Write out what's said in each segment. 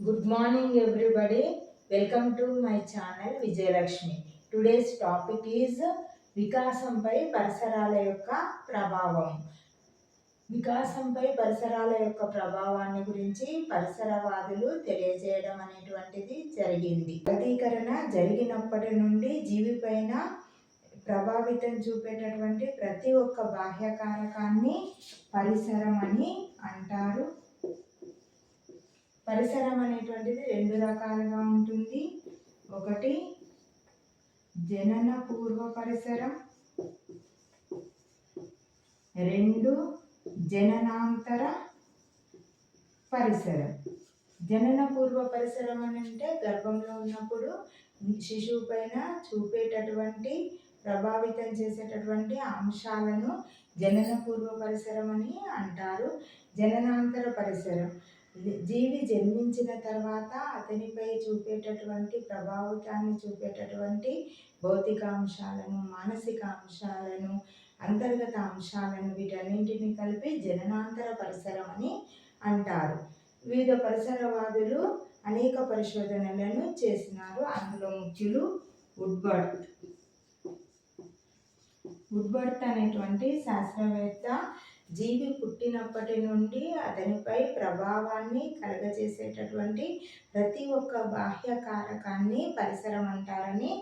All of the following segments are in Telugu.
Good morning everybody welcome to my channel Vijayalakshmi today's topic is వికాసంపై పరిసరాల యొక్క ప్రభావం వికాసంపై పరిసరాల యొక్క ప్రభావాన్ని గురించి పరిసరవాదులు తెలియజేయడం అనేటువంటిది జరిగింది ప్రతీకరణ జరిగినప్పటి నుండి జీవిపైన ప్రభావితం చూపేటటువంటి ప్రతి ఒక్క బాహ్య కారకాన్ని పరిసరం అని అంటారు పరిసరం అనేటువంటిది రెండు రకాలుగా ఉంటుంది. ఒకటి జనన పూర్వ పరిసరం. రెండు జననాంతర పరిసరం. జనన పూర్వ పరిసరం అని అంటే గర్భంలో ఉన్నప్పుడు శిశువు పైన చూపేటటువంటి ప్రభావితం చేసేటటువంటి అంశాలను జనన పూర్వ పరిసరం అని అంటారు. జననాంతర పరిసరం. జీవి జన్మించిన తర్వాత అతనిపై చూపేటటువంటి ప్రభావితాన్ని చూపేటటువంటి భౌతిక అంశాలను మానసిక అంశాలను అంతర్గత అంశాలను వీటన్నింటిని కలిపి జననాంతర పరిసరం అని అంటారు. వివిధ పరిసరవాదులు అనేక పరిశోధనలను చేసినారు. అందులో ముఖ్యులు వుడ్బర్త్ వుడ్బర్త్ అనేటువంటి శాస్త్రవేత్త జీవి పుట్టినప్పటి నుండి అతనిపై ప్రభావాన్ని కలగజేసేటటువంటి ప్రతి ఒక్క బాహ్య కారకాన్ని పరిసరం అంటారని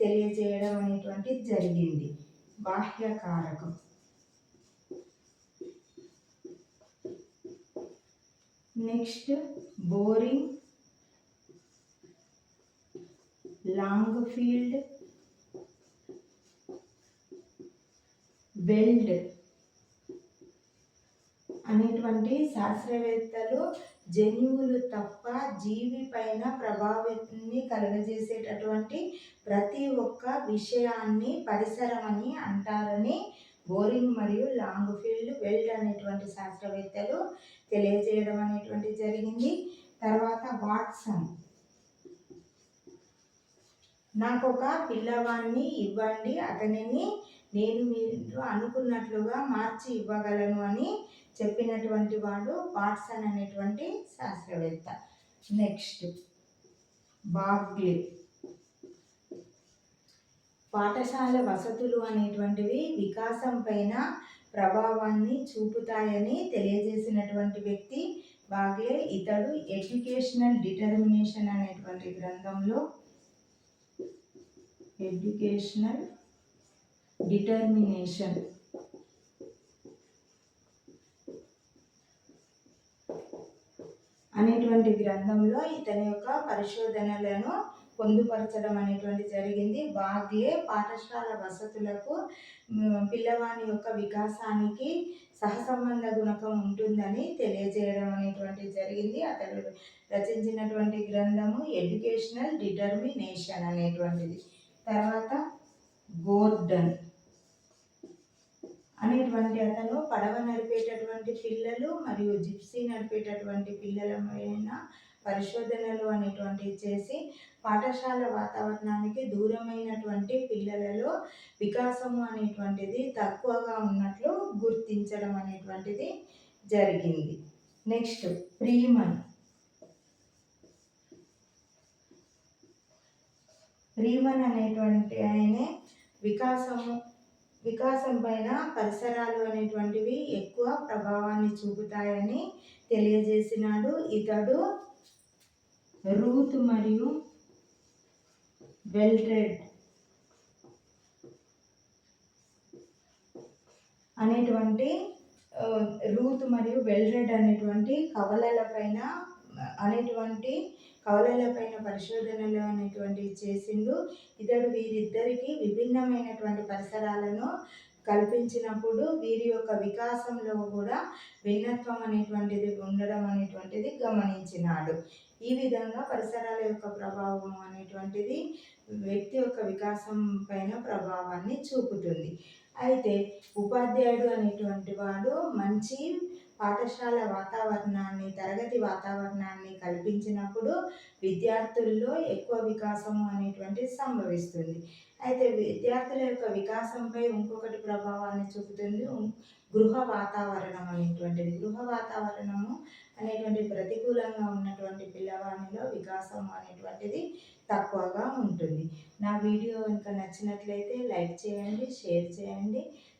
తెలియజేయడం అనేటువంటి జరిగింది. బాహ్య కారకం నెక్స్ట్ బోరింగ్ లాంగ్ ఫీల్డ్ వెల్డ్. అనేటువంటి శాస్త్రవేత్తలు జన్యువులు తప్ప జీవి పైన ప్రభావాన్ని కలుగజేసేటటువంటి ప్రతి ఒక్క విషయాన్ని పరిసరం అని అంటారని బోరింగ్ మరియు లాంగ్ ఫీల్డ్ వెల్డ్ అనేటువంటి శాస్త్రవేత్తలు తెలియజేయడం అనేటువంటి జరిగింది. తర్వాత వాట్సన్. నాకు ఒక పిల్లవాడిని ఇవ్వండి అతనిని నేను మీరు అనుకున్నట్లుగా మార్చి ఇవ్వగలను అని చెప్పినటువంటి వాడు వాట్సన్ అనేటువంటి శాస్త్రవేత్త. Next Bagley. పాఠశాల వసతులు అనేటువంటివి వికాసం పైన ప్రభావాన్ని చూపుతాయని తెలియజేసినటువంటి వ్యక్తి బాగ్లే ఇతడు ఎడ్యుకేషనల్ డిటర్మినేషన్ అనేటువంటి గ్రంథంలో ఎడ్యుకేషనల్ డిటర్మినేషన్ అనేటువంటి గ్రంథంలో ఇతని యొక్క పరిశోధనలను పొందుపరచడం అనేటువంటి జరిగింది. బాగ్లే పాఠశాల వసతులకు పిల్లవాని యొక్క వికాసానికి సహసంబంధ గుణకం ఉంటుందని తెలియజేయడం అనేటువంటి జరిగింది. అతడు రచించినటువంటి గ్రంథము ఎడ్యుకేషనల్ డిటర్మినేషన్ అనేటువంటిది. తర్వాత గోర్డన్ అనేటువంటి అతను పడవ నడిపేటటువంటి పిల్లలు మరియు జిప్సీ నడిపేటటువంటి పిల్లల పైన పరిశోధనలు అనేటువంటివి చేసి పాఠశాల వాతావరణానికి దూరమైనటువంటి పిల్లలలో వికాసము అనేటువంటిది తక్కువగా ఉన్నట్లు గుర్తించడం అనేటువంటిది జరిగింది. Next Freeman. ప్రీమన్ అనేటువంటి ఆయనే వికాసము వికాసం పైన పరిసరాలు అనేటువంటివి ఎక్కువ ప్రభావాన్ని చూపుతాయని తెలియజేసినాడు. ఇతడు రూత్ మరియు వెల్ట్రెడ్ అనేటువంటి రూత్ మరియు వెల్రెడ్ అనేటువంటి కవలల పైన అనేటువంటి కవలలపైన పరిశోధనలు అనేటువంటివి చేసిండు. ఇతడు వీరిద్దరికీ విభిన్నమైనటువంటి పరిసరాలను కల్పించినప్పుడు వీరి యొక్క వికాసంలో కూడా భిన్నత్వం అనేటువంటిది ఉండడం అనేటువంటిది గమనించినాడు. ఈ విధంగా పరిసరాల యొక్క ప్రభావం అనేటువంటిది వ్యక్తి యొక్క వికాసం పైన ప్రభావాన్ని చూపుతుంది. అయితే ఉపాధ్యాయుడు అనేటువంటి వాడు మంచి పాఠశాల వాతావరణాన్ని తరగతి వాతావరణాన్ని కల్పించినప్పుడు విద్యార్థుల్లో ఎక్కువ వికాసము అనేటువంటిది సంభవిస్తుంది. అయితే విద్యార్థుల యొక్క వికాసంపై ఇంకొకటి ప్రభావాన్ని చూపుతుంది. గృహ వాతావరణం అనేటువంటిది. గృహ వాతావరణము అనేటువంటి ప్రతికూలంగా ఉన్నటువంటి పిల్లవాడిలో వికాసం అనేటువంటిది తక్కువగా ఉంటుంది. నా వీడియో కనుక నచ్చినట్లయితే లైక్ చేయండి షేర్ చేయండి.